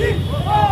Keep!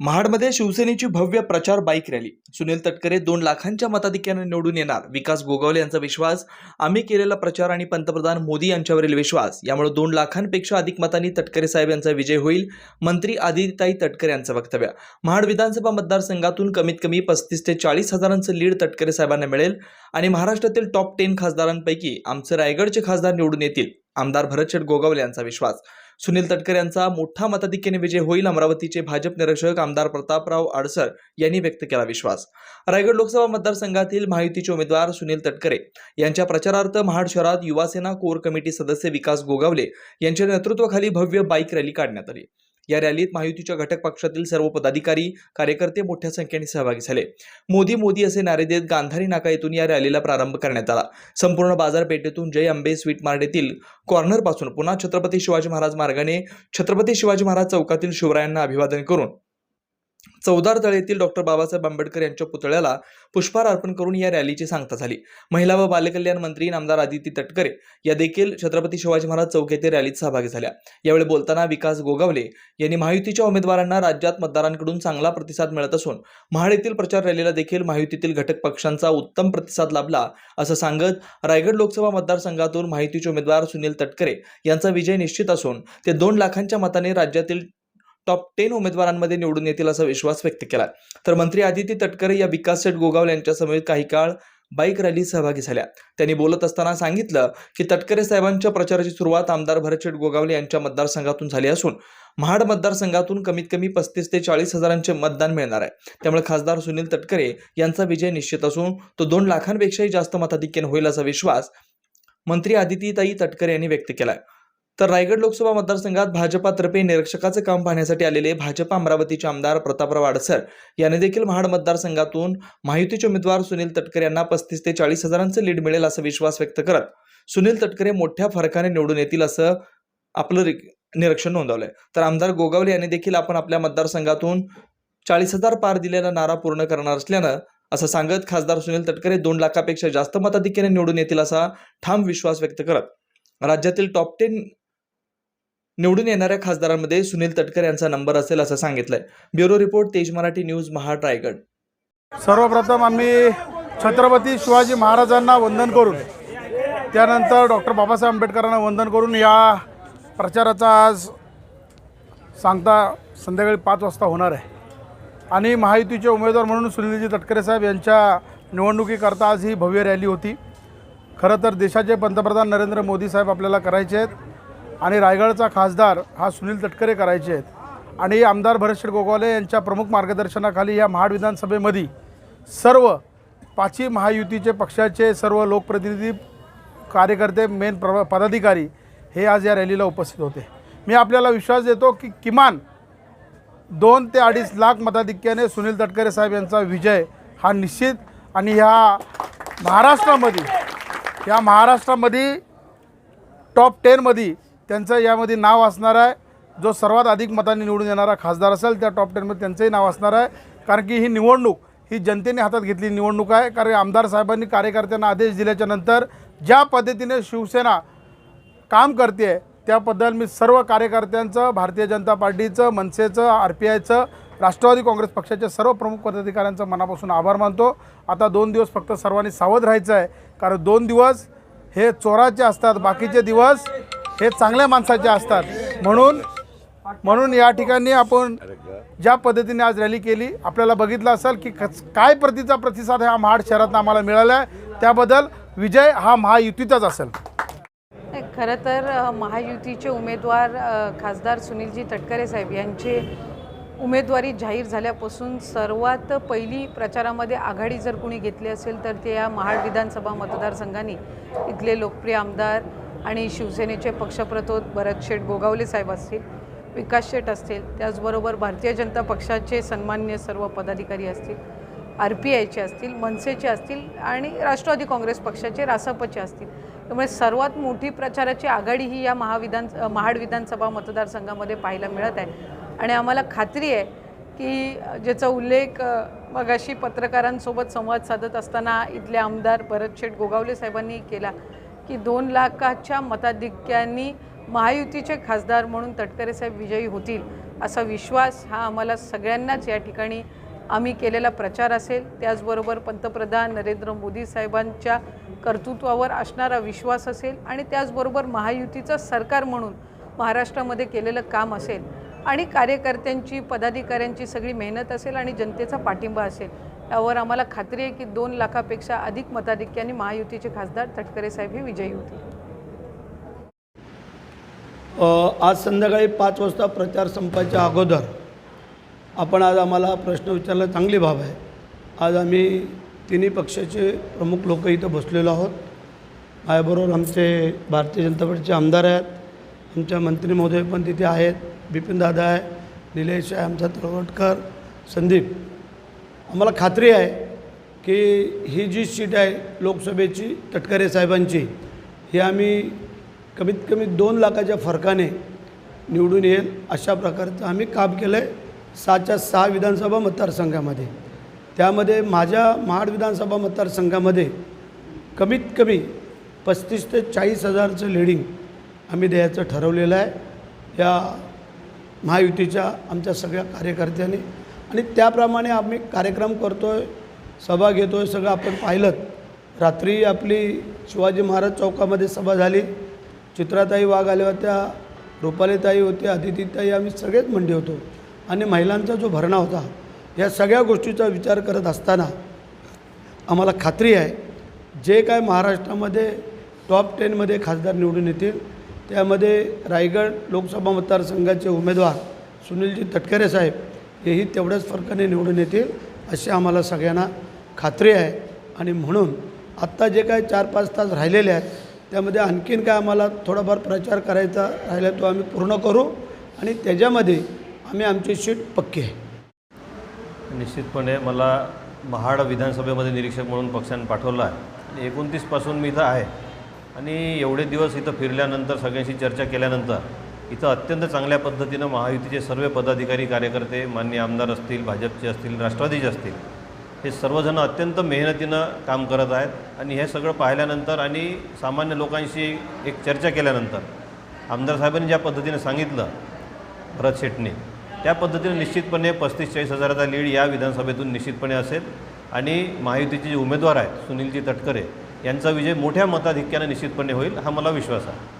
महाडमध्ये शिवसेनेची भव्य प्रचार बाईक रॅली. सुनील तटकरे दोन लाखांच्या मताधिक्याने निवडून येणार. विकास गोगावले यांचा विश्वास आम्ही केलेला प्रचार आणि पंतप्रधान मोदी यांच्यावरील विश्वास. यामुळे दोन लाखांपेक्षा अधिक मतांनी तटकरे साहेब यांचा विजय होईल मंत्री आदिताई तटकरे यांचं वक्तव्य. महाड विधानसभा मतदारसंघातून कमीत कमी पस्तीस ते चाळीस हजारांचं लीड तटकरे साहेबांना मिळेल आणि महाराष्ट्रातील टॉप टेन खासदारांपैकी आमचे रायगडचे खासदार निवडून येतील आमदार भरतशेठ गोगावले यांचा विश्वास. सुनील तटकर यांचा मोठा मताधिक्याने विजय होईल अमरावतीचे भाजप निरीक्षक आमदार प्रतापराव आडसर यांनी व्यक्त केला विश्वास. रायगड लोकसभा मतदारसंघातील महायुतीचे उमेदवार सुनील तटकरे यांच्या प्रचारार्थ महाड शहरात युवासेना कोर कमिटी सदस्य विकास गोगावले यांच्या नेतृत्वाखाली भव्य बाईक रॅली काढण्यात आली. या रॅलीत महायुतीच्या घटक पक्षातील सर्व पदाधिकारी कार्यकर्ते मोठ्या संख्येने सहभागी झाले. मोदी मोदी असे नारे देत गांधारी नाका येथून या रॅलीला प्रारंभ करण्यात आला. संपूर्ण बाजारपेठेतून जय अंबे स्वीट मार्ट येथील कॉर्नरपासून पुन्हा छत्रपती शिवाजी महाराज मार्गाने छत्रपती शिवाजी महाराज चौकातील शिवरायांना अभिवादन करून चौदार तळेतील डॉक्टर बाबासाहेब आंबेडकर यांच्या पुतळ्याला पुष्पहार अर्पण करून या रॅलीची सांगता झाली. महिला व बालकल्याण मंत्री नामदार आदिती तटकरे या देखील छत्रपती शिवाजी महाराज चौक येथे रॅलीत सहभागी झाल्या. यावेळी बोलताना विकास गोगावले यांनी महायुतीच्या उमेदवारांना राज्यात मतदारांकडून चांगला प्रतिसाद मिळत असून महाड येथील प्रचार रॅलीला देखील महायुतीतील घटक पक्षांचा उत्तम प्रतिसाद लाभला असं सांगत रायगड लोकसभा मतदारसंघातून महायुतीचे उमेदवार सुनील तटकरे यांचा विजय निश्चित असून ते दोन लाखांच्या मताने राज्यातील टॉप टेन उमेदवारांमध्ये निवडून येतील असा विश्वास व्यक्त केला तर मंत्री आदिती तटकरे या विकास शेठ गोगावले यांच्यासमवेत काही काळ बाईक रॅली सहभागी झाल्या. त्यांनी बोलत असताना सांगितलं की तटकरे साहेबांच्या प्रचाराची सुरुवात आमदार भरतशेठ गोगावले यांच्या मतदारसंघातून झाली असून महाड मतदारसंघातून कमीत कमी पस्तीस ते चाळीस हजारांचे मतदान मिळणार आहे. त्यामुळे खासदार सुनील तटकरे यांचा विजय निश्चित असून तो दोन लाखांपेक्षाही जास्त मताधिक्याने होईल असा विश्वास मंत्री आदितीताई तटकरे यांनी व्यक्त केला आहे तर रायगड लोकसभा मतदारसंघात भाजपातर्फे निरीक्षकाचे काम पाहण्यासाठी आलेले भाजप अमरावतीचे आमदार प्रतापराव आडसर यांनी देखील महाड मतदारसंघातून महायुतीचे उमेदवार सुनील तटकरे यांना पस्तीस ते चाळीस हजारांचं लीड मिळेल असा विश्वास व्यक्त करत सुनील तटकरे मोठ्या फरकाने निवडून येतील असं आपलं निरीक्षण नोंदवलंय. तर आमदार गोगावले यांनी देखील आपण आपल्या मतदारसंघातून चाळीस हजार पार दिलेला नारा पूर्ण करणार असल्यानं असं सांगत खासदार सुनील तटकरे दोन लाखापेक्षा जास्त मताधिक्याने निवडून येतील असा ठाम विश्वास व्यक्त करत. राज्यातील टॉप टेन निवडून येणाऱ्या खासदारांमध्ये सुनील तटकर यांचा नंबर असेल असं सांगितलंय. ब्युरो रिपोर्ट तेज मराठी न्यूज महाड रायगड सर्वप्रथम आम्ही छत्रपती शिवाजी महाराजांना वंदन करून त्यानंतर डॉक्टर बाबासाहेब आंबेडकरांना वंदन करून या प्रचाराचा आज सांगता संध्याकाळी पाच वाजता होणार आहे. आणि महायुतीचे उमेदवार म्हणून सुनीलजी तटकरे साहेब यांच्या निवडणुकीकरता आज ही भव्य रॅली होती. खरं तर देशाचे पंतप्रधान नरेंद्र मोदी साहेब आपल्याला करायचे आहेत. आणि रायगडचा खासदार हा सुनील तटकरे करायचे आहेत. आणि आमदार भरतशेठ गोगावले यांच्या प्रमुख मार्गदर्शनाखाली या महाड विधानसभेमध्ये सर्व पाचही महायुतीचे पक्षाचे सर्व लोकप्रतिनिधी कार्यकर्ते मेन प्र पदाधिकारी हे आज या रॅलीला उपस्थित होते. मी आपल्याला विश्वास देतो की किमान दोन ते अडीच लाख मताधिक्याने सुनील तटकरे साहेब यांचा विजय हा निश्चित आणि ह्या महाराष्ट्रामध्ये या महाराष्ट्रामध्ये टॉप टेनमध्ये त्यांचं यामध्ये नाव असणार आहे. जो सर्वात अधिक मतांनी निवडून येणारा खासदार असेल त्या टॉप टेनमध्ये त्यांचंही नाव असणार आहे. कारण की ही निवडणूक ही जनतेने हातात घेतली निवडणूक आहे. कारण आमदार साहेबांनी कार्यकर्त्यांना आदेश दिल्याच्या नंतर ज्या पद्धतीने शिवसेना काम करते त्याबद्दल मी सर्व कार्यकर्त्यांचं भारतीय जनता पार्टीचं मनसेचं आर पी आयचं राष्ट्रवादी काँग्रेस पक्षाच्या सर्व प्रमुख पदाधिकाऱ्यांचं मनापासून आभार मानतो. आता दोन दिवस फक्त सर्वांनी सावध राहायचं आहे. कारण दोन दिवस हे चोराचे असतात बाकीचे दिवस हे चांगल्या माणसाचे असतात. म्हणून म्हणून या ठिकाणी आपण ज्या पद्धतीने आज रॅली केली आपल्याला बघितलं असेल की काय प्रतीचा प्रतिसाद ह्या महाड शहरात आम्हाला मिळाला आहे. त्याबद्दल विजय हा महायुतीचाच असेल. खरं तर महायुतीचे उमेदवार खासदार सुनीलजी तटकरे साहेब यांचे उमेदवारी जाहीर झाल्यापासून सर्वात पहिली प्रचारामध्ये आघाडी जर कुणी घेतली असेल तर ते या महाड विधानसभा मतदारसंघाने. इथले लोकप्रिय आमदार आणि शिवसेनेचे पक्षप्रतोद भरत शेठ गोगावले साहेब असतील विकास शेठ असतील त्याचबरोबर भारतीय जनता पक्षाचे सन्मान्य सर्व पदाधिकारी असतील आर पी आयचे असतील मनसेचे असतील आणि राष्ट्रवादी काँग्रेस पक्षाचे रासपचे असतील. त्यामुळे सर्वात मोठी प्रचाराची आघाडी ही या महाविधान महाड विधानसभा मतदारसंघामध्ये पाहायला मिळत आहे. आणि आम्हाला खात्री आहे की ज्याचा उल्लेख मगाशी पत्रकारांसोबत संवाद साधत असताना इथले आमदार भरत शेठ गोगावले साहेबांनी केला की दोन लाखाच्या मताधिक्यांनी महायुतीचे खासदार म्हणून तटकरे साहेब विजयी होतील असा विश्वास हा आम्हाला सगळ्यांनाच या ठिकाणी आम्ही केलेला प्रचार असेल. त्याचबरोबर पंतप्रधान नरेंद्र मोदी साहेबांच्या कर्तृत्वावर असणारा विश्वास असेल आणि त्याचबरोबर महायुतीचं सरकार म्हणून महाराष्ट्रामध्ये केलेलं काम असेल. आणि कार्यकर्त्यांची पदाधिकाऱ्यांची सगळी मेहनत असेल आणि जनतेचा पाठिंबा असेल. यावर आम्हाला खात्री आहे की दोन लाखापेक्षा अधिक मताधिक्याने महायुतीचे खासदार तटकरे साहेब हे विजयी होतील आज संध्याकाळी पाच वाजता प्रचार संपायच्या अगोदर आपण आज आम्हाला प्रश्न विचारला चांगली बाब आहे. आज आम्ही तिन्ही पक्षाचे प्रमुख लोक इथं बसलेलो आहोत. माझ्याबरोबर आमचे भारतीय जनता पार्टीचे आमदार आहेत. आमच्या मंत्री महोदय पण तिथे आहेत. बिपिन दादा आहे निलेश आहे आमचा तळवटकर संदीप. आम्हाला खात्री आहे की ही जी सीट आहे लोकसभेची तटकरे साहेबांची ही आम्ही कमीत कमी दोन लाखाच्या फरकाने निवडून येईल अशा प्रकारचं आम्ही काम केलं आहे सहाच्या सहा विधानसभा मतदारसंघामध्ये. त्यामध्ये माझ्या महाड विधानसभा मतदारसंघामध्ये कमीत कमी पस्तीस ते चाळीस हजारचं लिडिंग आम्ही द्यायचं ठरवलेलं आहे. या महायुतीच्या आमच्या सगळ्या कार्यकर्त्यांनी आणि त्याप्रमाणे आम्ही कार्यक्रम करतो आहे सभा घेतो आहे सगळं आपण पाहिलं. रात्री आपली शिवाजी महाराज चौकामध्ये सभा झाली. चित्राताई वाघ आल्या होत्या रुपालीताई होत्या अदितीताई आम्ही सगळेच मंडी होतो. आणि महिलांचा जो भरणा होता या सगळ्या गोष्टीचा विचार करत असताना आम्हाला खात्री आहे जे काय महाराष्ट्रामध्ये टॉप टेनमध्ये खासदार निवडून येतील त्यामध्ये रायगड लोकसभा मतदारसंघाचे उमेदवार सुनीलजी तटकरे साहेब हेही तेवढ्याच फरकाने निवडून येतील अशी आम्हाला सगळ्यांना खात्री आहे. आणि म्हणून आत्ता जे काय चार पाच तास राहिलेले आहेत त्यामध्ये आणखीन काय आम्हाला थोडाफार प्रचार करायचा राहिला तो आम्ही पूर्ण करू आणि त्याच्यामध्ये आम्ही आमची सीट पक्की आहे. निश्चितपणे मला महाड विधानसभेमध्ये निरीक्षक म्हणून पक्षाने पाठवलं आहे. आणि एकोणतीसपासून मी इथं आहे. आणि एवढे दिवस इथं फिरल्यानंतर सगळ्यांशी चर्चा केल्यानंतर इथं अत्यंत चांगल्या पद्धतीनं महायुतीचे सर्व पदाधिकारी कार्यकर्ते मान्य आमदार असतील भाजपचे असतील राष्ट्रवादीचे असतील हे सर्वजण अत्यंत मेहनतीनं काम करत आहेत आणि हे सगळं पाहिल्यानंतर आणि सामान्य लोकांशी एक चर्चा केल्यानंतर आमदार साहेबांनी ज्या पद्धतीनं सांगितलं भरत शेटने त्या पद्धतीने निश्चितपणे पस्तीस चाळीस हजाराचा लीड या विधानसभेतून निश्चितपणे असेल आणि महायुतीचे जे उमेदवार आहेत सुनीलजी तटकरे यांचा विजय मोठ्या मताधिक्यानं निश्चितपणे होईल हा मला विश्वास आहे.